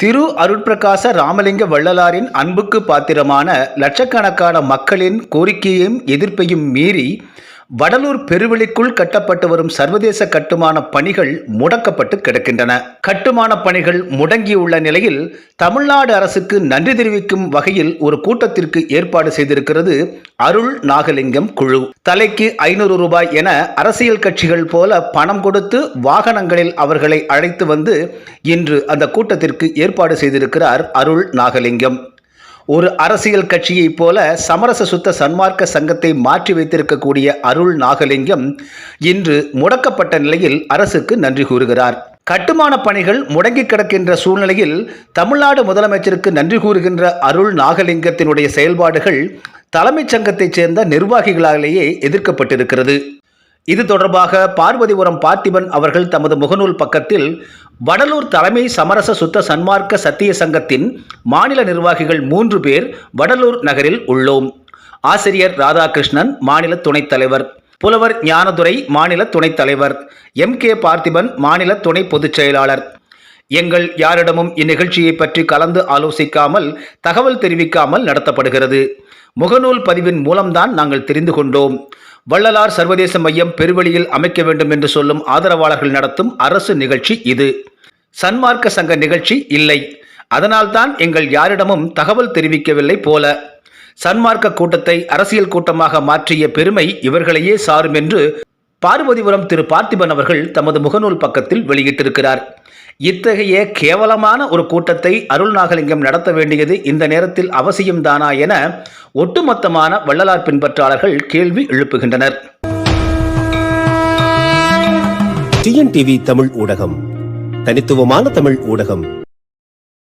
திரு அருட்பிரகாச ராமலிங்க வள்ளலாரின் அன்புக்கு பாத்திரமான லட்சக்கணக்கான மக்களின் கோரிக்கையையும் எதிர்ப்பையும் மீறி வடலூர் பெருவெளிக்குள் கட்டப்பட்டு வரும் சர்வதேச கட்டுமான பணிகள் முடக்கப்பட்டு கிடக்கின்றன. கட்டுமான பணிகள் முடங்கியுள்ள நிலையில் தமிழ்நாடு அரசுக்கு நன்றி தெரிவிக்கும் வகையில் ஒரு கூட்டத்திற்கு ஏற்பாடு செய்திருக்கிறது அருள் நாகலிங்கம் குழு. தலைக்கு ஐநூறு ரூபாய் என அரசியல் கட்சிகள் போல பணம் கொடுத்து வாகனங்களில் அவர்களை அழைத்து வந்து இன்று அந்த கூட்டத்திற்கு ஏற்பாடு செய்திருக்கிறார் அருள் நாகலிங்கம். ஒரு அரசியல் கட்சியைப் போல சமரச சுத்த சன்மார்க்க சங்கத்தை மாற்றி வைத்திருக்கக்கூடிய அருள் நாகலிங்கம் இன்று முடக்கப்பட்ட நிலையில் அரசுக்கு நன்றி கூறுகிறார். கட்டுமான பணிகள் முடங்கி கிடக்கின்ற சூழ்நிலையில் தமிழ்நாடு முதலமைச்சருக்கு நன்றி கூறுகின்ற அருள் நாகலிங்கத்தினுடைய செயல்பாடுகள் தலைமைச் சங்கத்தைச் சேர்ந்த நிர்வாகிகளாலேயே எதிர்க்கப்பட்டிருக்கிறது. இது தொடர்பாக பார்வதிபுரம் பார்த்திபன் அவர்கள் தமது முகநூல் பக்கத்தில் வடலூர் தலைமை சமரச சுத்த சன்மார்க்க சத்திய சங்கத்தின் மாநில நிர்வாகிகள் மூன்று பேர் வடலூர் நகரில் உள்ளோம். ஆசிரியர் ராதாகிருஷ்ணன் மாநில துணைத் தலைவர். புலவர் ஞானதுரை மாநில துணைத் தலைவர். எம். கே. பார்த்திபன் மாநில துணை பொதுச் செயலாளர். எங்கள் யாரிடமும் இந்நிகழ்ச்சியை பற்றி கலந்து ஆலோசிக்காமல் தகவல் தெரிவிக்காமல் நடத்தப்படுகிறது. முகநூல் பதிவின் மூலம்தான் நாங்கள் தெரிந்து கொண்டோம். வள்ளலார் சர்வதேச மையம் பெருவெளியில் அமைக்க வேண்டும் என்று சொல்லும் ஆதரவாளர்கள் நடத்தும் அரசு நிகழ்ச்சி இது. சன்மார்க்க சங்க நிகழ்ச்சி இல்லை. அதனால்தான் எங்கள் யாரிடமும் தகவல் தெரிவிக்கவில்லை போல. சன்மார்க்க கூட்டத்தை அரசியல் கூட்டமாக மாற்றிய பெருமை இவர்களையே சாரும் என்று பார்வதிபுரம் திரு பார்த்திபன் அவர்கள் தமது முகநூல் பக்கத்தில் வெளியிட்டிருக்கிறார். இத்தகைய கேவலமான ஒரு கூட்டத்தை அருள் நாகலிங்கம் நடத்த வேண்டியது இந்த நேரத்தில் அவசியம்தானா என ஒட்டுமொத்தமான வள்ளலார் பின்பற்றாளர்கள் கேள்வி எழுப்புகின்றனர். டிஎன்டிவி தமிழ் ஊடகம் தனித்துவமான தமிழ் ஊடகம்.